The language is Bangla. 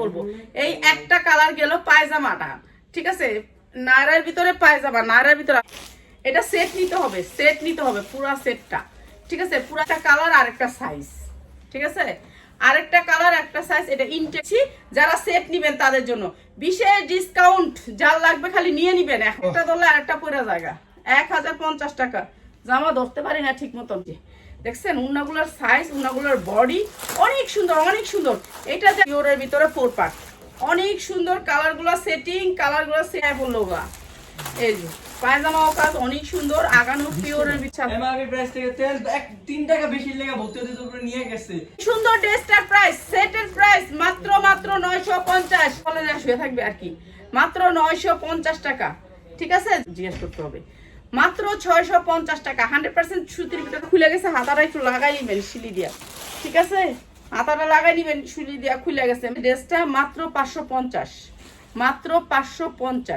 বলব। এই একটা কালার গেল পায়জামাটা ঠিক আছে? নায়রার ভিতরে পায়জামা নায়রার ভিতরে এটা সেট নিতে হবে সেট নিতে হবে পুরা সেটটা ঠিক আছে? পুরাটা কালার আর একটা সাইজ ঠিক আছে? আরেকটা কালার একটা সাইজ এটা ইনটেক্সি যারা সেট নিবেন তাদের জন্য। বিশেষ ডিসকাউন্ট যার লাগবে খালি নিয়ে নিবেন। একটা ধরলে আরেকটা পুরা জায়গা। এক হাজার পঞ্চাশ টাকা। জামা ধরতে পারি না ঠিক মতন। দেখছেন উন্নাগুলোর সাইজ উন্নাগুলোর বডি অনেক সুন্দর অনেক সুন্দর। এটা যে পিওরের ভিতরে ফোর পার্ট অনেক সুন্দর কালারগুলো সেটিং কালারগুলো সেট বলল গা। এই যে পায়জামাও কাজ অনেক সুন্দর আগানো পিওরের বিছানা। এমআরপি প্রাইস থেকে তেল এক তিন টাকা বেশি লেগে ভর্তি হতে উপরে নিয়ে গেছে। সুন্দর ড্রেসটার প্রাইস সেটের প্রাইস মাত্র মাত্র শুয়ে থাকবে আর কি। মাত্র নয়শো পঞ্চাশ টাকা। ঠিক আছে? জিজ্ঞেস করতে হবে। মাত্র ছয়শো পঞ্চাশ টাকা হান্ড্রেড পার্সেন্ট সুতির ভিতরে খুলে গেছে, হাতাটা একটু লাগাই নিবেন, শিলি দিয়া। ঠিক আছে? হাতাটা লাগাই নিবেন, শিলি দিয়া খুলে গেছে। ড্রেসটা মাত্র পাঁচশো পঞ্চাশ মাত্র পাঁচশো পঞ্চাশ